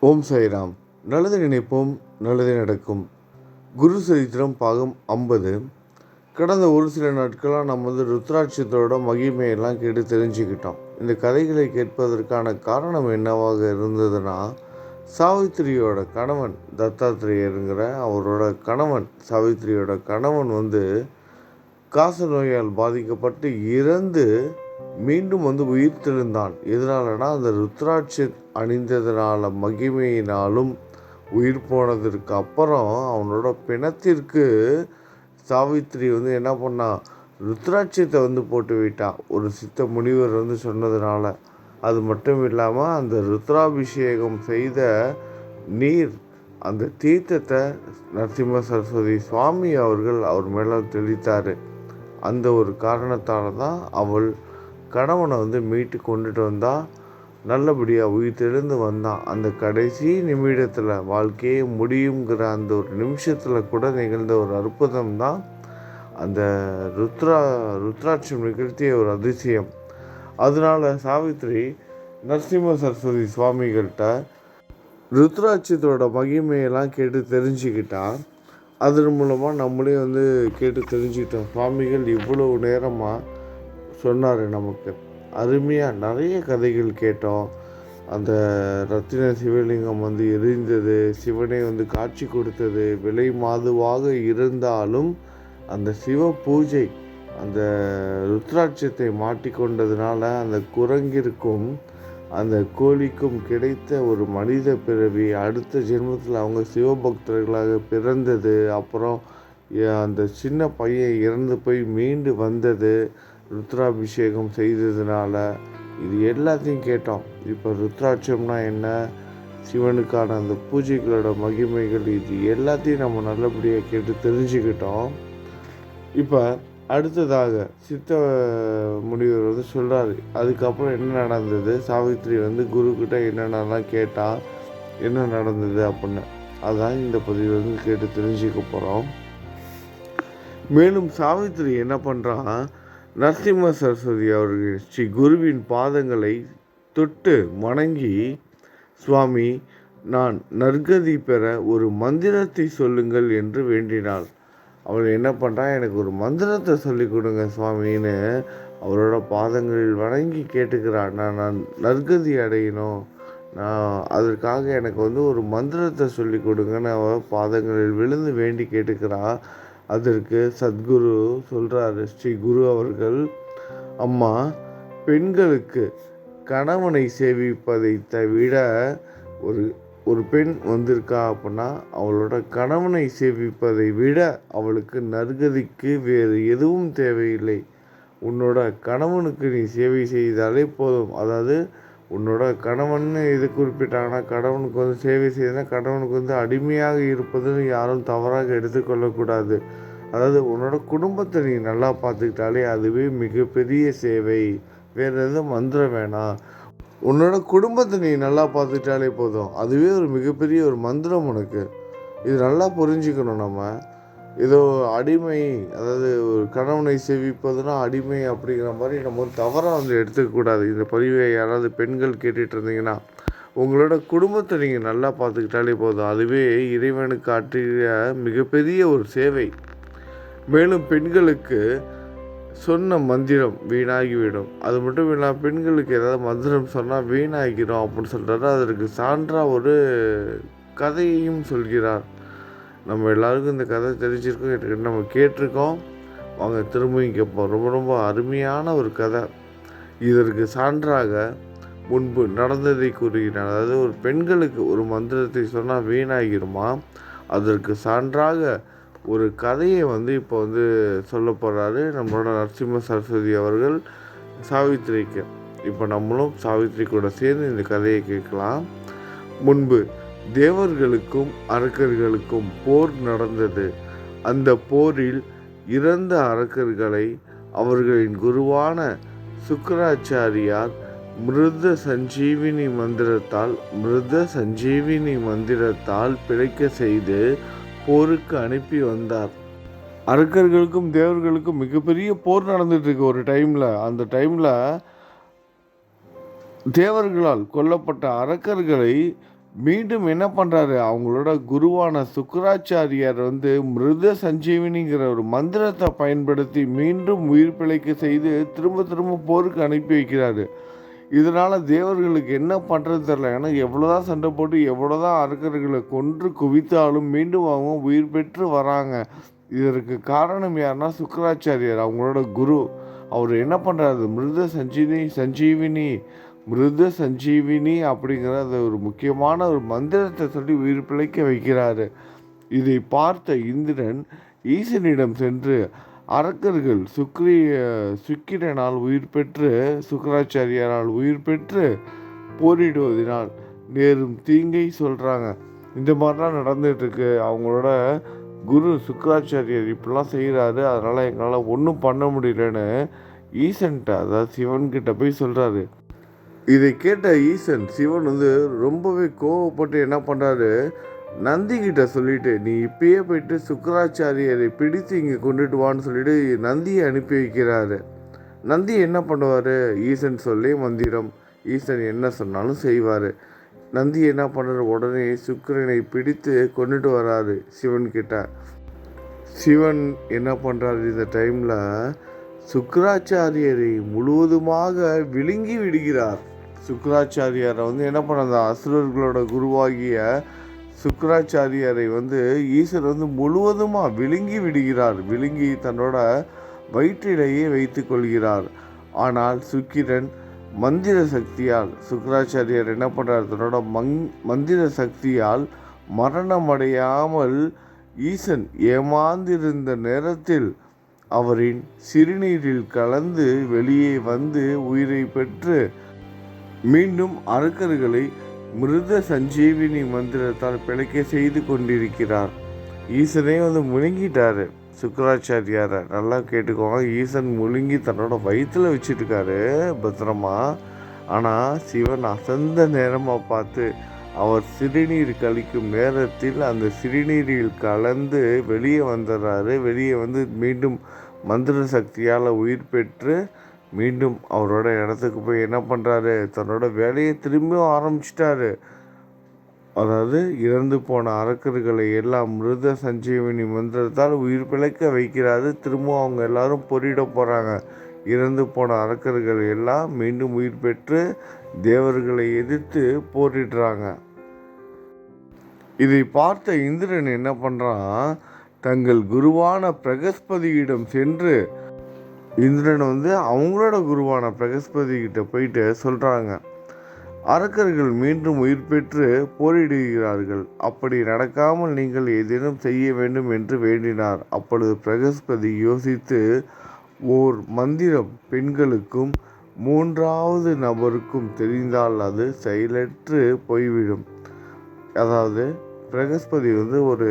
ஓம் சாய்ராம். நல்லது நினைப்போம் நல்லது நடக்கும். குரு சரித்திரம் பாகம் ஐம்பது. கடந்த ஒரு சில நாட்களாக நம்ம வந்து ருத்ராட்சத்தோட மகிமையெல்லாம் கேட்டு தெரிஞ்சுக்கிட்டோம். இந்த கதைகளை கேட்பதற்கான காரணம் என்னவாக இருந்ததுன்னா சாவித்திரியோட கணவன் தத்தாத்திரேயருங்கிற அவரோட கணவன் சாவித்திரியோட கணவன் வந்து காச நோயால் பாதிக்கப்பட்டு இறந்து மீண்டும் வந்து உயிர்த்தெழுந்தான். எதனாலனா அந்த ருத்ராட்ச அணிந்ததினால மகிமையினாலும் உயிர் போனதற்கு அப்புறம் அவனோட பிணத்திற்கு சாவித்திரி வந்து என்ன பண்ணா ருத்ராட்சியத்தை வந்து போட்டு விட்டா. ஒரு சித்த முனிவர் வந்து சொன்னதுனால அது மட்டும் இல்லாமல் அந்த ருத்ராபிஷேகம் செய்த நீர் அந்த தீர்த்தத்தை நரசிம்ம சரஸ்வதி சுவாமி அவர்கள் அவர் மேலே தெளித்தார். அந்த ஒரு காரணத்தால் தான் அவள் கணவனை வந்து மீட்டு கொண்டுட்டு வந்தால் நல்லபடியாக உயிர் வந்தான் அந்த கடைசி நிமிடத்தில் வாழ்க்கையே முடியுங்கிற அந்த ஒரு நிமிஷத்தில் கூட நிகழ்ந்த ஒரு அற்புதம் தான் அந்த ருத்ரா ருத்ராட்சியம் நிகழ்த்திய ஒரு அதிசயம். அதனால சாவித்ரி நரசிம்ம சரஸ்வதி சுவாமிகள்கிட்ட ருத்ராட்சியத்தோட மகிமையெல்லாம் கேட்டு தெரிஞ்சுக்கிட்டான் அதன் மூலமாக நம்மளே வந்து கேட்டு தெரிஞ்சுக்கிட்டோம். சுவாமிகள் இவ்வளவு நேரமாக சொன்னார் நமக்கு. அருமையாக நிறைய கதைகள் கேட்டோம். அந்த ரத்தின சிவலிங்கம் வந்து எரிந்தது சிவனை வந்து காட்சி கொடுத்தது விலை மாதுவாக இருந்தாலும் அந்த சிவ பூஜை அந்த ருத்ராட்சத்தை மாட்டிக்கொண்டதுனால அந்த குரங்கிற்கும் அந்த கோழிக்கும் கிடைத்த ஒரு மனித பிறவி அடுத்த ஜென்மத்தில் அவங்க சிவபக்தர்களாக பிறந்தது. அப்புறம் அந்த சின்ன பையன் இறந்து போய் மீண்டு வந்தது. ருத்ராபிஷேகம் செய்ததுனால இது எல்லாத்தையும் கேட்டோம். இப்போ ருத்ராட்சம்னா என்ன? சிவனுக்கான அந்த பூஜைகளோட மகிமைகள் இது எல்லாத்தையும் நம்ம நல்லபடியாக கேட்டு தெரிஞ்சுக்கிட்டோம். இப்போ அடுத்ததாக சித்த முனிவர் வந்து சொல்கிறாரு அதுக்கப்புறம் என்ன நடந்தது? சாவித்திரி வந்து குருக்கிட்ட என்னென்னலாம் கேட்டால் என்ன நடந்தது அப்படின்னு. அதான் இந்த பதிவு வந்து கேட்டு தெரிஞ்சுக்க போகிறோம் மேலும் சாவித்திரி என்ன பண்ணுறான் நரசிம்ம சரஸ்வதி அவர்கள் ஸ்ரீ குருவின் பாதங்களை தொட்டு வணங்கி சுவாமி நான் நற்கதி பெற ஒரு மந்திரத்தை சொல்லுங்கள் என்று வேண்டினாள். அவள் என்ன பண்ணுறா எனக்கு ஒரு மந்திரத்தை சொல்லி கொடுங்க சுவாமின்னு அவரோட பாதங்களில் வணங்கி கேட்டுக்கிறாள். நான் நான் நற்கதி அடையணும். நான் அதற்காக எனக்கு வந்து ஒரு மந்திரத்தை சொல்லி கொடுங்கன்னு அவள் பாதங்களில் விழுந்து வேண்டி கேட்டுக்கிறாள் அதற்கு சத்குரு சொல்கிறாரு ஸ்ரீ குரு அவர்கள் அம்மா பெண்களுக்கு கணவனை சேவிப்பதை தவிர ஒரு ஒரு பெண் வந்திருக்கா அப்படின்னா அவளோட கணவனை சேவிப்பதை விட அவளுக்கு நற்கதிக்கு வேறு எதுவும் தேவையில்லை. உன்னோட கணவனுக்கு நீ சேவை செய்தாலே போதும். அதாவது உன்னோட கணவன் இது குறிப்பிட்டாங்கன்னா கணவனுக்கு வந்து சேவை செய்தால் கணவனுக்கு வந்து அடிமையாக இருப்பதுன்னு யாரும் தவறாக எடுத்துக்கொள்ளக்கூடாது. அதாவது உன்னோட குடும்பத்தை நீ நல்லா பார்த்துக்கிட்டாலே அதுவே மிகப்பெரிய சேவை. வேறு எதுவும் மந்திரம் வேணாம் உன்னோட குடும்பத்தை நீ நல்லா பார்த்துக்கிட்டாலே போதும். அதுவே ஒரு மிகப்பெரிய ஒரு மந்திரம் உனக்கு. இது நல்லா புரிஞ்சுக்கணும் நம்ம. ஏதோ அடிமை அதாவது ஒரு கணவனை சேவிப்பதுனா அடிமை அப்படிங்கிற மாதிரி நம்ம வந்து தவறாக வந்து எடுத்துக்கக்கூடாது இந்த பதிவை யாராவது பெண்கள் கேட்டுட்டு இருந்தீங்கன்னா உங்களோட குடும்பத்தை நீங்கள் நல்லா பார்த்துக்கிட்டாலே போதும். அதுவே இறைவனுக்கு ஆற்றிய மிகப்பெரிய ஒரு சேவை. மேலும் பெண்களுக்கு சொன்ன மந்திரம் வீணாகிவிடும். அது மட்டும் இல்லாமல் பெண்களுக்கு ஏதாவது மந்திரம் சொன்னால் வீணாகிடும் அப்படின்னு சொல்கிறாரு அதற்கு சான்றாக ஒரு கதையையும் சொல்கிறார். நம்ம எல்லாருக்கும் இந்த கதை தெரிஞ்சிருக்கோம் நம்ம கேட்டிருக்கோம். வாங்க திரும்பியும் கேட்போம் ரொம்ப ரொம்ப அருமையான ஒரு கதை. இதற்கு சான்றாக முன்பு நடந்ததை கூறுகிறார். அதாவது ஒரு பெண்களுக்கு ஒரு மந்திரத்தை சொன்னால் வீணாகிருமா அதற்கு சான்றாக ஒரு கதையை வந்து இப்போ வந்து சொல்ல போகிறாரு நம்மளோட நரசிம்ம சரஸ்வதி அவர்கள் சாவித்திரிக்கு. இப்போ நம்மளும் சாவித்திரி கூட சேர்ந்து இந்த கதையை கேட்கலாம். முன்பு தேவர்களுக்கும் அரக்கர்களுக்கும் போர் நடந்தது. அந்த போரில் இறந்த அரக்கர்களை அவர்களின் குருவான சுக்கராச்சாரியார் மிருத சஞ்சீவினி மந்திரத்தால் மிருத சஞ்சீவினி மந்திரத்தால் பிழைக்க செய்து போருக்கு அனுப்பி வந்தார். அரக்கர்களுக்கும் தேவர்களுக்கும் மிகப்பெரிய போர் நடந்துட்டு இருக்கு ஒரு டைமில். அந்த டைமில் தேவர்களால் கொல்லப்பட்ட அரக்கர்களை மீண்டும் என்ன பண்ணுறாரு அவங்களோட குருவான சுக்கராச்சாரியார் வந்து மிருத சஞ்சீவினிங்கிற ஒரு மந்திரத்தை பயன்படுத்தி மீண்டும் உயிர் பிழைக்க செய்து திரும்ப திரும்ப போருக்கு அனுப்பி வைக்கிறாரு. இதனால் தேவர்களுக்கு என்ன பண்ணுறது தெரில ஏன்னா எவ்வளோதான் சண்டை போட்டு எவ்வளோதான் அரக்கர்களை கொன்று குவித்தாலும் மீண்டும் அவங்க உயிர் பெற்று வராங்க. இதற்கு காரணம் யாருன்னா சுக்கராச்சாரியார் அவங்களோட குரு. அவர் என்ன பண்ணுறாரு மிருத சஞ்சீவினி சஞ்சீவினி மிருத சஞ்சீவினி அப்படிங்கிற அந்த ஒரு முக்கியமான ஒரு மந்திரத்தை சொல்லி உயிர் பிழைக்க வைக்கிறாரு. இதை பார்த்த இந்திரன் ஈசனிடம் சென்று அரக்கர்கள் சுக்ரி சுக்கிரனால் உயிர் பெற்று சுக்கராச்சாரியாரால் உயிர் பெற்று போரிடுவதனால் நேரும் தீங்கை சொல்கிறாங்க இந்த மாதிரிலாம் நடந்துகிட்ருக்கு அவங்களோட குரு சுக்கராச்சாரியர் இப்படிலாம் செய்கிறாரு அதனால் எங்களால் ஒன்றும் பண்ண முடியலன்னு ஈசன்ட்ட அதாவது சிவன்கிட்ட போய் சொல்கிறாரு இதை கேட்ட ஈசன் சிவன் வந்து ரொம்பவே கோவப்பட்டு என்ன பண்ணுறாரு நந்திகிட்ட சொல்லிட்டு நீ இப்பயே போயிட்டு சுக்கராச்சாரியரை பிடித்து இங்கே கொண்டுட்டு வான்னு சொல்லிட்டு நந்தியை அனுப்பி வைக்கிறாரு. நந்தி என்ன பண்ணுவார்? ஈசன் சொல்லி மந்திரம். ஈசன் என்ன சொன்னாலும் செய்வார். நந்தி என்ன பண்ணுற உடனே சுக்கரனை பிடித்து கொண்டுட்டு வராரு சிவன் கிட்ட. சிவன் என்ன பண்ணுறாரு இந்த டைமில் சுக்கராச்சாரியரை முழுவதுமாக விழுங்கி விடுகிறார். சுக்கராச்சாரியாரை வந்து என்ன பண்ண அசுரர்களோட குருவாகிய சுக்கராச்சாரியரை வந்து ஈஸ்வர் வந்து முழுவதுமாக விழுங்கி விடுகிறார். விழுங்கி தன்னோட வயிற்றிலேயே வைத்து கொள்கிறார். ஆனால் சுக்கிரன் மந்திர சக்தியால் சுக்கராச்சாரியார் என்ன பண்ணுறார் தன்னோட மங் மந்திர சக்தியால் மரணமடையாமல் ஈசன் ஏமாந்திருந்த நேரத்தில் அவரின் சிறுநீரில் கலந்து வெளியே வந்து உயிரை பெற்று மீண்டும் அரக்கர்களை மிருத சஞ்சீவினி மந்திரத்தால் பிழைக்க செய்து கொண்டிருக்கிறார். ஈசனே வந்து முழுங்கிட்டாரு. சுக்கராச்சாரியாரை நல்லா கேட்டுக்கோங்க. ஈசன் முழுங்கி தன்னோட வயிற்றில் வச்சுட்டுருக்காரு பத்திரமா. ஆனால் சிவன் அசந்த நேரமாக பார்த்து அவர் சிறுநீர் கழிக்கும் நேரத்தில் அந்த சிறுநீரில் கலந்து வெளியே வந்துடுறாரு வெளியே வந்து மீண்டும் மந்திர சக்தியால் உயிர் பெற்று மீண்டும் அவரோட இடத்துக்கு போய் என்ன பண்ணுறாரு தன்னோட வேலையை திரும்பியும் ஆரம்பிச்சிட்டாரு. அதாவது இறந்து போன அரக்கர்களை எல்லாம் மிருத சஞ்சீவனி மந்திரத்தால் உயிர் பிழைக்க வைக்கிறாரு. திரும்பவும் அவங்க எல்லாரும் பொறியிட போகிறாங்க இறந்து போன அரக்கர்கள் எல்லாம் மீண்டும் உயிர் பெற்று தேவர்களை எதிர்த்து போரிடுறாங்க. இதை பார்த்த இந்திரன் என்ன பண்ணுறான் தங்கள் குருவான பிரகஸ்பதியிடம் சென்று இந்திரன் வந்து அவங்களோட குருவான பிரகஸ்பதி கிட்ட போயிட்டு சொல்கிறாங்க அரக்கர்கள் மீண்டும் உயிர் பெற்று போரிடுகிறார்கள். அப்படி நடக்காமல் நீங்கள் ஏதேனும் செய்ய வேண்டும் என்று வேண்டினார். அப்பொழுது பிரகஸ்பதி யோசித்து ஓர் மந்திரம் பெண்களுக்கும் மூன்றாவது நபருக்கும் தெரிந்தால் அது செயலற்று போய்விடும். அதாவது பிரகஸ்பதி வந்து ஒரு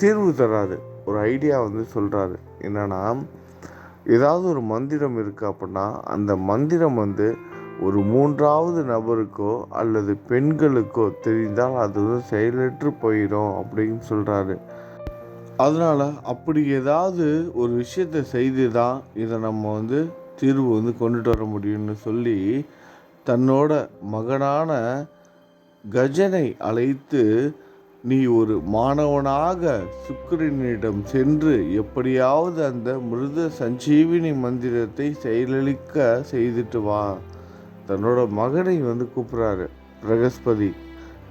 தீர்வு தராது ஒரு ஐடியா வந்து சொல்கிறாரு என்னன்னா ஏதாவது ஒரு மந்திரம் இருக்குது அப்படின்னா அந்த மந்திரம் வந்து ஒரு மூன்றாவது நபருக்கோ அல்லது பெண்களுக்கோ தெரிந்தால் அது வந்து செயலற்று போயிடும் அப்படின்னு சொல்கிறாரு அதனால் அப்படி ஏதாவது ஒரு விஷயத்தை செய்து தான் இதை நம்ம வந்து தீர்வு வந்து கொண்டுட்டு வர முடியும்னு சொல்லி தன்னோட மகனான கஜனை அழைத்து நீ ஒரு மாணவனாக சுக்கிரனிடம் சென்று எப்படியாவது அந்த மிருத சஞ்சீவினி மந்திரத்தை செயலளிக்க செய்துட்டு வா. தன்னோட மகனை வந்து கூப்பிட்றாரு பிரகஸ்பதி.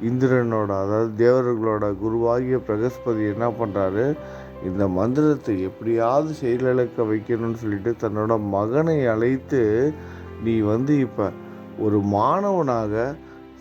இந்திரனோட அதாவது தேவர்களோட குருவாகிய பிரகஸ்பதி என்ன பண்ணுறாரு இந்த மந்திரத்தை எப்படியாவது செயலிழக்க வைக்கணும்னு சொல்லிட்டு தன்னோட மகனை அழைத்து நீ வந்து இப்போ ஒரு மாணவனாக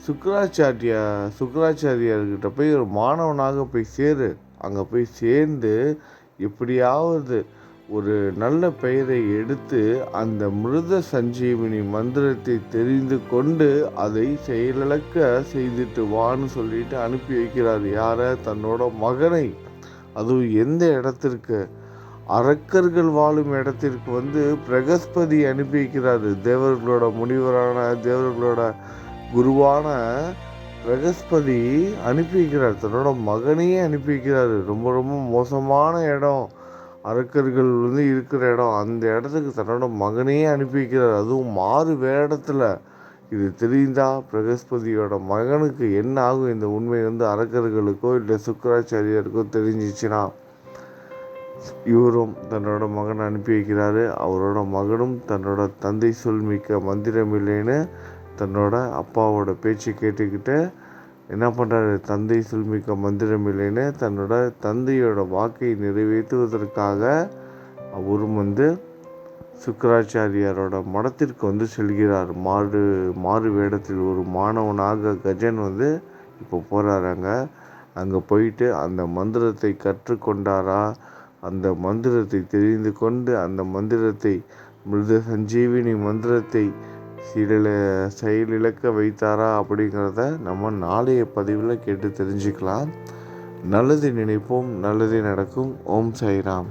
சுக்கராச்சாரியா சுக்கராச்சாரியார்கிட்ட போய் ஒரு மாணவனாக போய் சேரு. அங்கே போய் சேர்ந்து எப்படியாவது ஒரு நல்ல பெயரை எடுத்து அந்த மிருத சஞ்சீவினி மந்திரத்தை தெரிந்து கொண்டு அதை செயலிழக்க செய்துட்டு வான்னு சொல்லிட்டு அனுப்பி வைக்கிறார். யாரை? தன்னோட மகனை. அதுவும் எந்த இடத்திற்கு? அரக்கர்கள் வாழும் இடத்திற்கு வந்து பிரகஸ்பதி அனுப்பி வைக்கிறாரு. தேவர்களோட முனிவரான தேவர்களோட குருவான பிரகஸ்பதி அனுப்பி வைக்கிறார் தன்னோட மகனையே அனுப்பி வைக்கிறாரு ரொம்ப ரொம்ப மோசமான இடம். அரக்கர்கள் வந்து இருக்கிற இடம். அந்த இடத்துக்கு தன்னோட மகனையே அனுப்பி வைக்கிறார் அதுவும் மாறு வேடத்தில். இது தெரிந்தா பிரகஸ்பதியோட மகனுக்கு என்ன ஆகும்? இந்த உண்மை வந்து அரக்கர்களுக்கோ இல்லை சுக்கராச்சாரியருக்கோ தெரிஞ்சிச்சுன்னா இவரும் தன்னோட மகனை அனுப்பி வைக்கிறாரு அவரோட மகனும் தன்னோட தந்தை சொல்மிக்க மந்திரம் இல்லைன்னு தன்னோட அப்பாவோட பேச்சு கேட்டுக்கிட்டு என்ன பண்ணுறாரு தந்தை சொல்மிக்க மந்திரம் இல்லைன்னு தன்னோட தந்தையோட வாக்கை நிறைவேற்றுவதற்காக அவரும் வந்து சுக்கராச்சாரியாரோட மடத்திற்கு வந்து செல்கிறார். மாறு மாறு வேடத்தில் ஒரு மாணவனாக கஜன் வந்து இப்போ போகிறாராங்க அங்கே. போயிட்டு அந்த மந்திரத்தை கற்றுக்கொண்டாரா? அந்த மந்திரத்தை தெரிந்து கொண்டு அந்த மந்திரத்தை மிருத சஞ்சீவினி மந்திரத்தை சீரல செயலிழக்க வைத்தாரா அப்படிங்கிறத நம்ம நாளைய பதிவில் கேட்டு தெரிஞ்சுக்கலாம். நல்லது நினைப்போம் நல்லது நடக்கும். ஓம் சாய்ராம்.